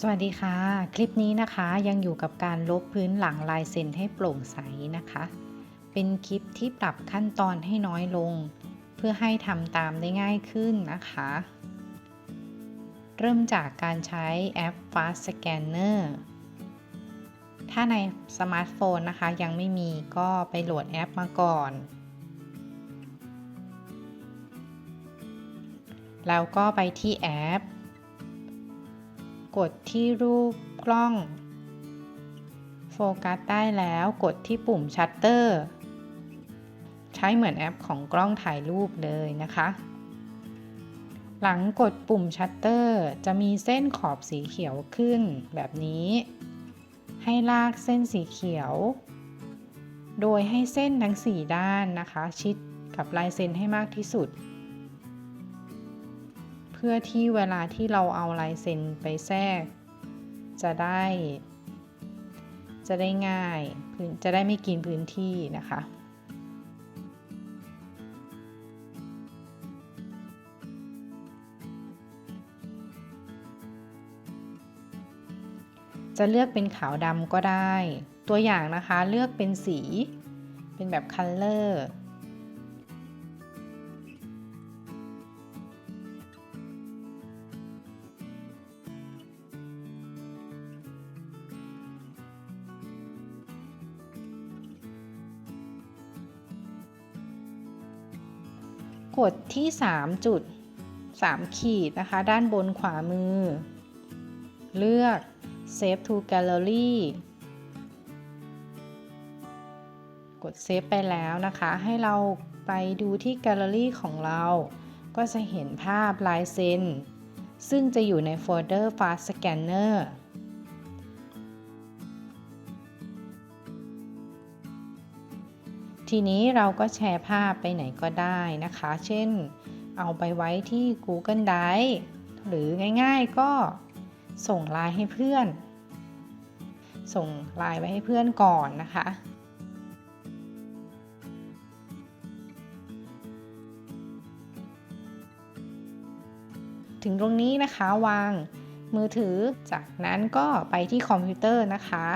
สวัสดีค่ะ คลิปนี้นะคะยังอยู่กับการลบพื้นหลังลายเซ็นให้โปร่งใสนะคะ เป็นคลิปที่ปรับขั้นตอนให้น้อยลง เพื่อให้ทำตามได้ง่ายขึ้นนะคะ เริ่มจากการใช้แอป Fast Scanner ถ้าในสมาร์ทโฟนนะคะยังไม่มีก็ไปโหลดแอปมาก่อน แล้วก็ไปที่แอป กดที่รูปกล้อง โฟกัสได้แล้วกดที่ปุ่มชัตเตอร์ ใช้เหมือนแอปของกล้องถ่ายรูปเลยนะคะ หลังกดปุ่มชัตเตอร์จะมีเส้นขอบสีเขียวขึ้นแบบนี้ ให้ลากเส้นสีเขียว โดยให้เส้นทั้ง 4 ด้านนะคะ ชิดกับลายเซ็นให้มากที่สุด พื่อที่เวลาที่เราเอาลายเซ็นไปแทรก จะได้ จะได้ง่าย จะได้ไม่กินพื้นที่นะคะจะเลือกเป็นขาวดำก็ได้ ตัวอย่างนะคะเลือกเป็นสี เป็นแบบคัลเลอร์ กดที่3จุด3ขีดนะคะ ด้านบนขวามือ เลือก Save to Gallery กด Save ไปแล้วนะคะ ให้เราไปดูที่ Gallery ของเรา ก็จะเห็นภาพลายเซ็นซึ่งจะอยู่ในโฟลเดอร์ Fast Scanner ทีนี้เราก็แชร์ภาพไปไหนก็ได้นะคะ เช่น เอาไปไว้ที่ Google Drive หรือง่ายๆก็ส่งไลน์ให้เพื่อน ส่งไลน์ไปให้เพื่อนก่อนนะคะ ถึงตรงนี้นะคะวางมือถือ จากนั้นก็ไปที่คอมพิวเตอร์นะคะ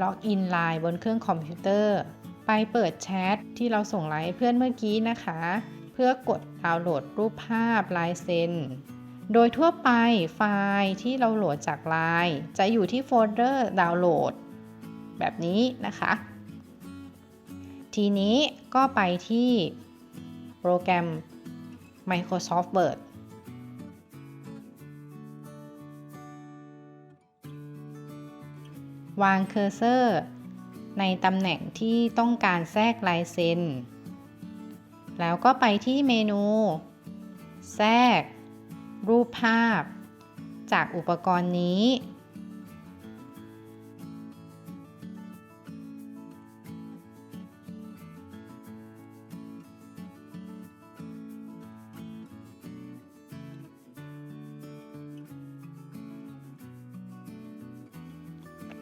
ล็อกอินไลน์บนเครื่องคอมพิวเตอร์ ไปเปิดแชทที่เราส่งไลน์เพื่อนเมื่อกี้นะคะ เพื่อกดดาวน์โหลดรูปภาพลายเซ็น โดยทั่วไปไฟล์ที่เราโหลดจากไลน์จะอยู่ที่โฟลเดอร์ดาวน์โหลด แบบนี้นะคะ ทีนี้ก็ไปที่โปรแกรม Microsoft Word วางเคอร์เซอร์ ในตำแหน่งที่ต้องการแทรกลายเซ็น แล้วก็ไปที่เมนู แทรก รูปภาพ จากอุปกรณ์นี้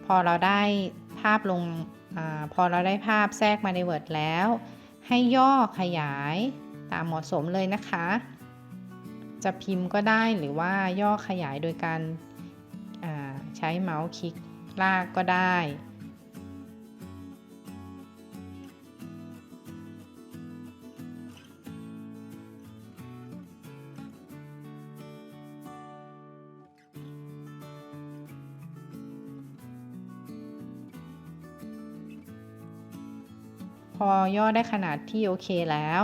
พอเราได้ภาพลง อพอเราได้ภาพแทรกมาใน Word แล้ว ให้ย่อขยายตามเหมาะสมเลยนะคะ จะพิมพ์ก็ได้หรือว่าย่อขยายโดยการใช้เมาส์คลิกลากก็ได้ อย่อได้ขนาดที่โอเคแล้ว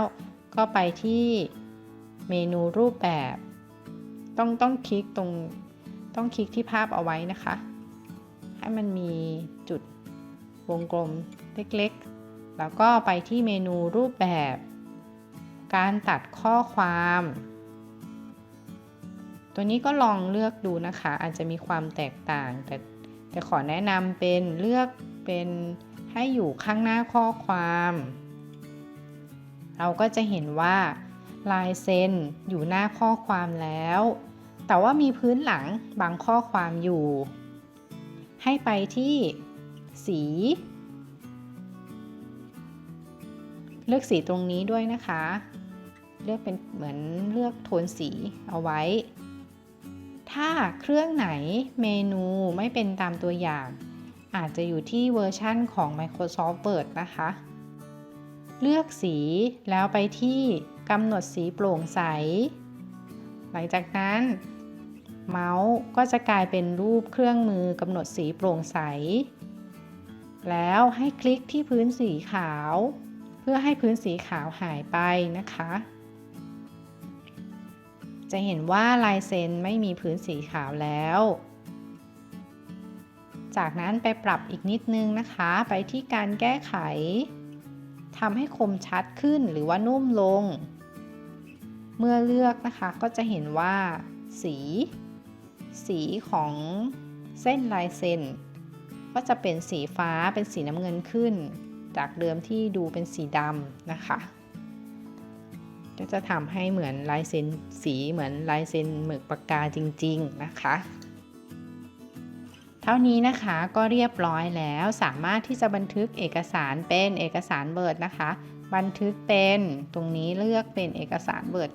ก็ไปที่เมนูรูปแบบ ต้องต้องคลิกตรงต้องคลิกที่ภาพเอาไว้นะคะ ให้มันมีจุดวงกลมเล็กๆ แล้วก็ไปที่เมนูรูปแบบ การตัดข้อความ ตัวนี้ก็ลองเลือกดูนะคะ อาจจะมีความแตกต่าง แต่แต่ขอแนะนำเป็นเลือกเป็น ให้อยู่ข้างหน้าข้อความ เราก็จะเห็นว่าลายเซ็นอยู่หน้าข้อความแล้ว แต่ว่ามีพื้นหลังบางข้อความอยู่ ให้ไปที่สี เลือกสีตรงนี้ด้วยนะคะ เลือกเป็นเหมือนเลือกโทนสีเอาไว้ ถ้าเครื่องไหนเมนูไม่เป็นตามตัวอย่าง อาจจะอยู่ที่เวอร์ชั่นของ Microsoft Word นะคะ เลือกสีแล้วไปที่กำหนดสีโปร่งใส หลังจากนั้นเมาส์ก็จะกลายเป็นรูปเครื่องมือกำหนดสีโปร่งใส แล้วให้คลิกที่พื้นสีขาว เพื่อให้พื้นสีขาวหายไปนะคะ จะเห็นว่าลายเซ็นไม่มีพื้นสีขาวแล้ว จากนั้นไปปรับอีกนิดนึงนะคะ ไปที่การแก้ไขทำให้คมชัดขึ้นหรือว่านุ่มลง เมื่อเลือกนะคะก็จะเห็นว่า สี สีของเส้นลายเซ็นก็จะเป็นสีฟ้าเป็นสีน้ำเงินขึ้น จากเดิมที่ดูเป็นสีดำนะคะ ก็จะทำให้เหมือนลายเซ็นสีเหมือนลายเซ็นหมึกปากกาจริง ๆ นะคะ เท่านี้นะคะก็เรียบร้อยแล้วสามารถที่จะบันทึกเอกสารเป็นเอกสารเบิร์ดนะคะ บันทึกเป็นตรงนี้เลือกเป็นเอกสารเบิร์ด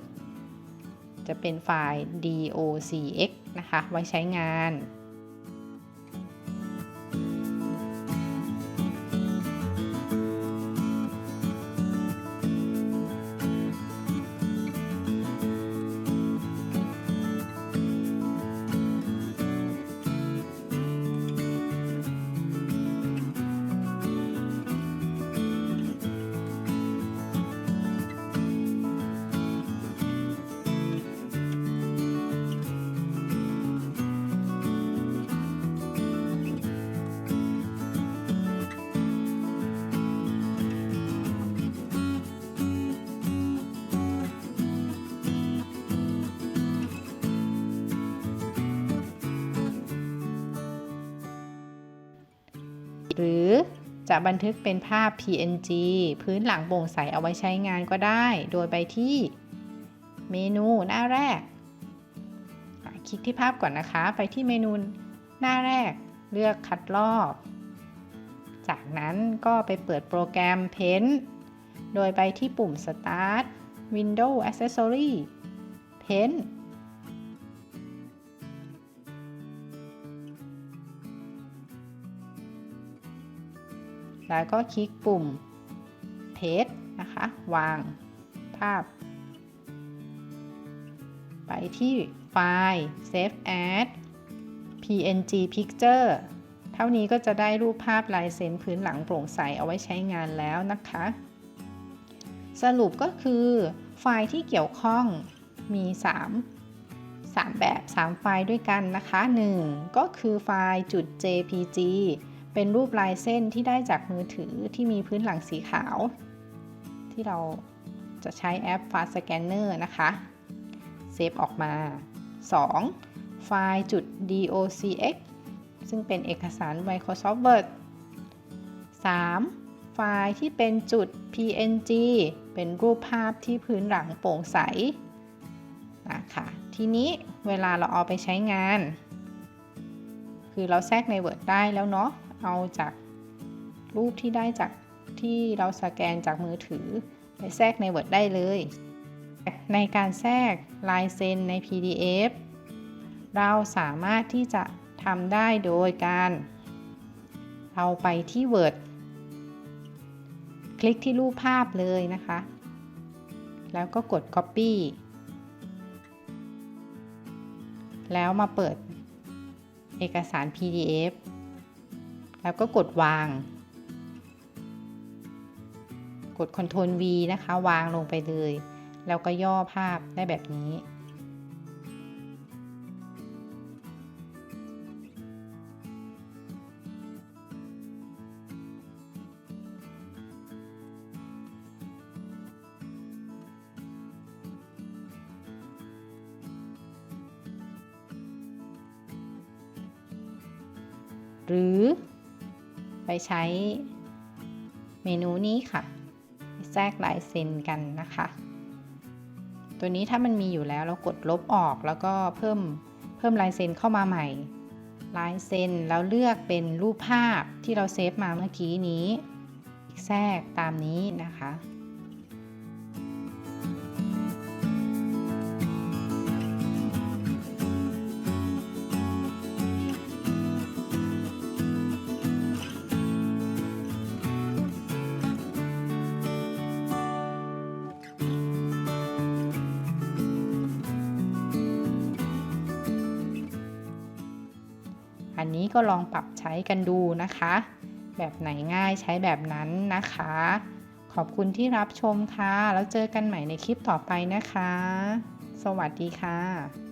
จะเป็นไฟล์ docx นะคะ ไว้ใช้งาน จะบันทึกเป็นภาพ PNG พื้นหลังโปร่งใสเอาไว้ใช้งานก็ได้ โดยไปที่เมนูหน้าแรก คลิกที่ภาพก่อนนะคะ ไปที่เมนูหน้าแรก เลือกคัดลอก จากนั้นก็ไปเปิดโปรแกรม Paint โดยไปที่ปุ่ม Start Window Accessory Paint แล้วก็คลิกปุ่ม Paste นะคะ วางภาพ ไปที่ไฟล์ Save as PNG Picture เท่านี้ก็จะได้รูปภาพลายเซ็นพื้นหลังโปร่งใสเอาไว้ใช้งานแล้วนะคะ สรุปก็คือไฟล์ที่เกี่ยวข้องมี 3 3 แบบ 3 ไฟล์ด้วยกันนะคะ 1 ก็คือไฟล์จุด JPG เป็นรูปลายเส้นที่ได้จากมือถือที่มีพื้นหลังสีขาว ที่เราจะใช้แอป Fast Scanner นะคะ เซฟออกมา 2. ไฟล์จุด docx ซึ่งเป็นเอกสาร Microsoft Word 3. ไฟล์ที่เป็นจุด png เป็นรูปภาพที่พื้นหลังโปร่งใสนะคะทีนี้เวลาเราเอาไปใช้งาน คือเราแทรกใน Word ได้แล้วเนาะ เอาจากรูปที่ได้จากที่เราสแกนจากมือถือ ไปแทรกใน Word ได้เลย ในการแทรกลายเซ็นใน PDF เราสามารถที่จะทำได้โดยการเอาไปที่ Word คลิกที่รูปภาพเลยนะคะ แล้วก็กด Copy แล้วมาเปิดเอกสาร PDF แล้วก็กดวาง กด Ctrl V นะคะ วางลงไปเลย แล้วก็ย่อภาพได้แบบนี้ หรือ ไปใช้เมนูนี้ค่ะ แทรกลายเซ็นกันนะคะ ตัวนี้ถ้ามันมีอยู่แล้วเรากดลบออกแล้วก็เพิ่มเพิ่มลายเซ็นเข้ามาใหม่ ลายเซ็นแล้วเลือกเป็นรูปภาพที่เราเซฟมาเมื่อกี้นี้ แทรกตามนี้นะคะ อันนี้ก็ลองปรับใช้กันดูนะคะ แบบไหนง่ายใช้แบบนั้นนะคะ ขอบคุณที่รับชมค่ะ แล้วเจอกันใหม่ในคลิปต่อไปนะคะ สวัสดีค่ะ